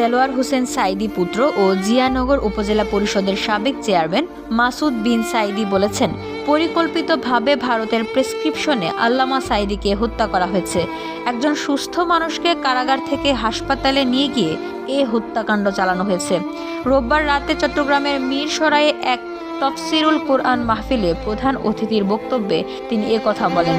দেলোয়ার হোসেন সাইদি পুত্র ও জিয়ানগর উপজেলা পরিষদের সাবেক চেয়ারম্যান মাসুদ বিন সাইদি বলেছেন, পরিকল্পিতভাবে ভারতের প্রেসক্রিপশনে আল্লামা সাইদিকে হত্যা করা হয়েছে। একজন সুস্থ মানুষকে কারাগার থেকে হাসপাতালে নিয়ে গিয়ে এ হত্যাকাণ্ড চালানো হয়েছে। রোববার রাতে চট্টগ্রামের মিরসরাইয়ে এক তফসিরুল কোরআন মাহফিলে প্রধান অতিথির বক্তব্যে তিনি এ কথা বলেন।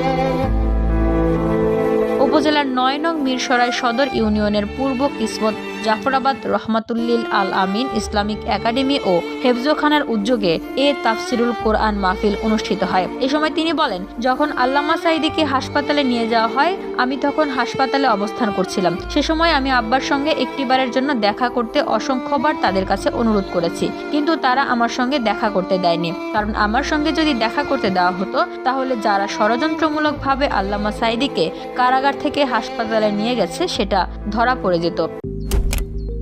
উপজেলার নয় নং মিরসরাই সদর ইউনিয়নের পূর্ব কিসমত জাফরাবাদ রহমাতুল্লিল আল আমিন ইসলামিক একাডেমি ও হেফজোখানার উদ্যোগে এ তাফসিরুল কোরআন মাহফিল অনুষ্ঠিত হয়। এ সময় তিনি বলেন, যখন আল্লামা সাইদিকে হাসপাতালে নিয়ে যাওয়া হয়, আমি তখন হাসপাতালে অবস্থান করছিলাম। সে সময় আমি আব্বার সঙ্গে একটিবারের জন্য দেখা করতে অসংখ্যবার তাদের কাছে অনুরোধ করেছি। কিন্তু তারা আমার সঙ্গে দেখা করতে দেয়নি। কারণ আমার সঙ্গে যদি দেখা করতে দেওয়া হতো, তাহলে যারা ষড়যন্ত্রমূলকভাবে আল্লামা সাইদিকে কারাগার থেকে হাসপাতালে নিয়ে গেছে, সেটা ধরা পড়ে যেত।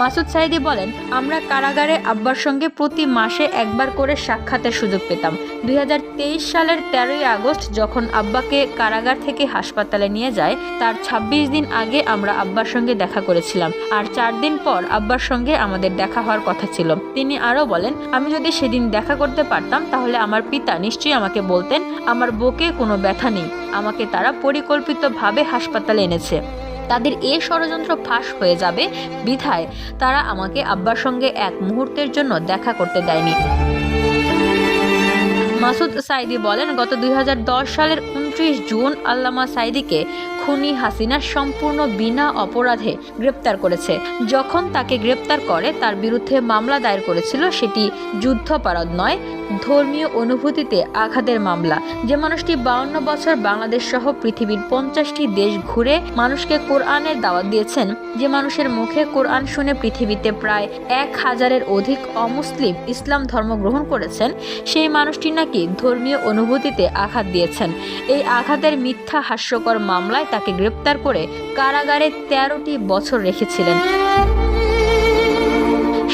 Masud Saidi বলেন, আমরা কারাগারে আব্বার সঙ্গে প্রতি মাসে একবার করে সাক্ষাতের সুযোগ পেতাম। দু হাজার তেইশ সালের তেরোই আগস্ট যখন আব্বাকে কারাগার থেকে হাসপাতালে নিয়ে যায়, তার ২৬ দিন আগে আমরা আব্বার সঙ্গে দেখা করেছিলাম। আর চার দিন পর আব্বার সঙ্গে আমাদের দেখা হওয়ার কথা ছিল। তিনি আরও বলেন, আমি যদি সেদিন দেখা করতে পারতাম, তাহলে আমার পিতা নিশ্চয়ই আমাকে বলতেন, আমার বুকে কোনো ব্যথা নেই। আমাকে তারা পরিকল্পিতভাবে হাসপাতালে এনেছে। তাদের এ ষড়যন্ত্র ফাঁস হয়ে যাবে, বিধায় তারা আমাকে আব্বার সঙ্গে এক মুহূর্তের জন্য দেখা করতে দেয়নি। মাসুদ সাইদি বলেন, গত দুই হাজার দশ সালের উনত্রিশ জুন আল্লামা সাইদিকে খুনি হাসিনা সম্পূর্ণ বিনা অপরাধে গ্রেপ্তার করেছে। যখন তাকে গ্রেপ্তার করে, তার বিরুদ্ধে মামলা দায়ের করেছিল সেটি যুদ্ধাপরাধ নয়, ধর্মীয় অনুভূতিতে আঘাতের মামলা। যে মানুষটি বাউন্ন বছর বাংলাদেশ সহ পৃথিবীর পঞ্চাশটি দেশ ঘুরে মানুষকে কোরআনের দাওয়াত দিয়েছেন, যে মানুষের মুখে কোরআন শুনে পৃথিবীতে প্রায় এক হাজারের অধিক অমুসলিম ইসলাম ধর্ম গ্রহণ করেছেন, সেই মানুষটি নাকি ধর্মীয় অনুভূতিতে আঘাত দিয়েছেন। এই আঘাতের মিথ্যা হাস্যকর মামলায় তাকে গ্রেপ্তার করে কারাগারে তেরোটি বছর রেখেছিলেন।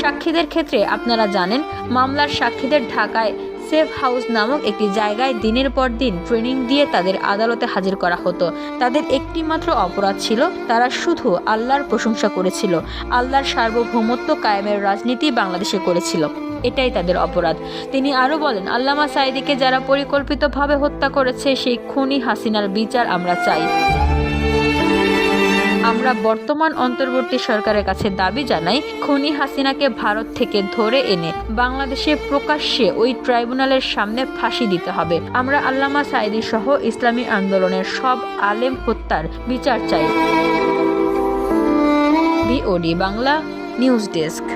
সাক্ষীদের ক্ষেত্রে আপনারা জানেন, মামলার সাক্ষীদের ঢাকায় সেফ হাউস নামক একটি জায়গায় দিনের পর দিন ট্রেনিং দিয়ে তাদের আদালতে হাজির করা হতো। তাদের একটি মাত্র অপরাধ ছিল, তারা শুধু আল্লাহর প্রশংসা করেছিল। আল্লাহর সার্বভৌমত্ব কায়েমের রাজনীতি বাংলাদেশে করেছিল। এটাই তাদের অপরাধ। তিনি আরও বলেন, আল্লামা সাইদিকে যারা পরিকল্পিতভাবে হত্যা করেছে, সেই খুনি হাসিনার বিচার আমরা চাই। আমরা বর্তমান অন্তর্বর্তী সরকারের কাছে দাবি জানাই, খুনি হাসিনাকে ভারত থেকে ধরে এনে বাংলাদেশে প্রকাশ্যে ওই ট্রাইব্যুনালের সামনে ফাঁসি দিতে হবে। আমরা আল্লামা সাইদি সহ ইসলামী আন্দোলনের সব আলেম হত্যার বিচার চাই। BOD Bangla, news desk.